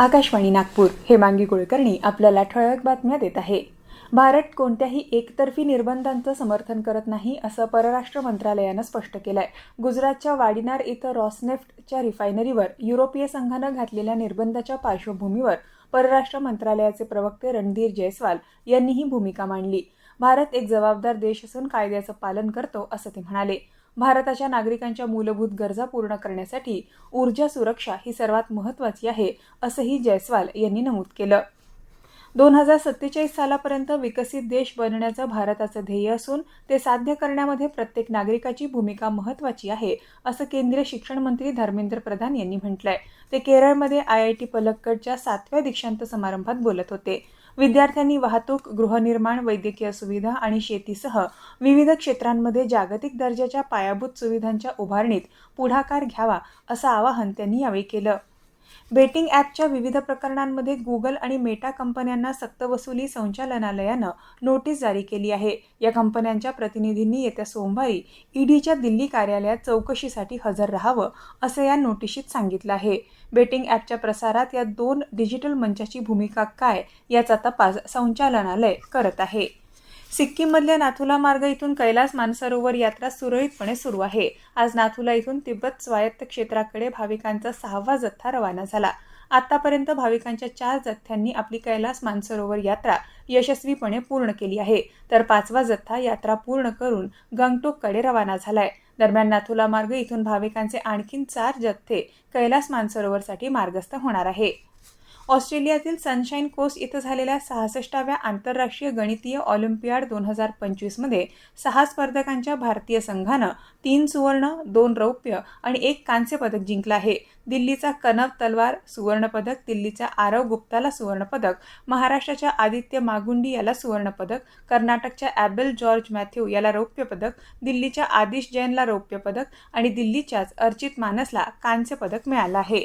आकाशवाणी नागपूर. हेमांगी कुलकर्णी आपल्याला ठळक बातम्या देत आहे. भारत कोणत्याही एकतर्फी निर्बंधांचं समर्थन करत नाही असं परराष्ट्र मंत्रालयानं स्पष्ट केलंय. गुजरातच्या वाडिनार इथं रॉसनेफ्टच्या रिफायनरीवर युरोपीय संघानं घातलेल्या निर्बंधाच्या पार्श्वभूमीवर परराष्ट्र मंत्रालयाचे प्रवक्ते रणधीर जयस्वाल यांनी ही भूमिका मांडली. भारत एक जबाबदार देश असून कायद्याचं पालन करतो असं ते म्हणाले. भारताच्या नागरिकांच्या मूलभूत गरजा पूर्ण करण्यासाठी ऊर्जा सुरक्षा ही सर्वात महत्त्वाची आहे असंही जयस्वाल यांनी नमूद केलं. दोन हजार सत्तेचाळीस सालापर्यंत विकसित देश बनण्याचं भारताचं ध्येय असून ते साध्य करण्यामध्ये प्रत्येक नागरिकाची भूमिका महत्त्वाची आहे असं केंद्रीय शिक्षण मंत्री धर्मेंद्र प्रधान यांनी म्हटलंय. ते केरळमध्ये आय आय टी पलक्कडच्या सातव्या दीक्षांत समारंभात बोलत होते. विद्यार्थ्यांनी वाहतूक गृहनिर्माण वैद्यकीय सुविधा आणि शेतीसह विविध क्षेत्रांमध्ये जागतिक दर्जाच्या पायाभूत सुविधांच्या उभारणीत पुढाकार घ्यावा असं आवाहन त्यांनी यावेळी केलं. बेटिंग ॲपच्या विविध प्रकरणांमध्ये गुगल आणि मेटा कंपन्यांना सक्तवसुली संचालनालयानं नोटीस जारी केली आहे. या कंपन्यांच्या प्रतिनिधींनी येत्या सोमवारी ईडीच्या दिल्ली कार्यालयात चौकशीसाठी हजर राहावं असं या नोटिशीत सांगितलं आहे. बेटिंग ॲपच्या प्रसारात या दोन डिजिटल मंचाची भूमिका काय याचा तपास संचालनालय करत आहे. सिक्कीममधल्या नाथुला मार्ग इथून कैलास मानसरोवर यात्रा सुरळीतपणे सुरू आहे. आज नाथुला इथून तिब्बत स्वायत्त क्षेत्राकडे भाविकांचा सहावा जथ्था रवाना झाला. आतापर्यंत भाविकांच्या चार जथ्यांनी आपली कैलास मानसरोवर यात्रा यशस्वीपणे पूर्ण केली आहे. तर पाचवा जथ्था यात्रा पूर्ण करून गंगटोककडे रवाना झालाय. दरम्यान नाथुला मार्ग इथून भाविकांचे आणखीन चार जथ्थे कैलास मानसरोवरसाठी मार्गस्थ होणार आहे. ऑस्ट्रेलियातील सनशाईन कोस्ट इथं झालेल्या सहासष्टाव्या आंतरराष्ट्रीय गणितीय ऑलिम्पियाड दोन हजार पंचवीसमध्ये सहा स्पर्धकांच्या भारतीय संघानं तीन सुवर्ण दोन रौप्य आणि एक कांस्य पदक जिंकलं आहे. दिल्लीचा कनव तलवार सुवर्णपदक दिल्लीच्या आरव गुप्ताला सुवर्णपदक महाराष्ट्राच्या आदित्य मागुंडी याला सुवर्णपदक कर्नाटकच्या ॲबेल जॉर्ज मॅथ्यू याला रौप्य पदक दिल्लीच्या आदिश जैनला रौप्य पदक आणि दिल्लीच्याच अर्चित मानसला कांस्य पदक मिळालं आहे.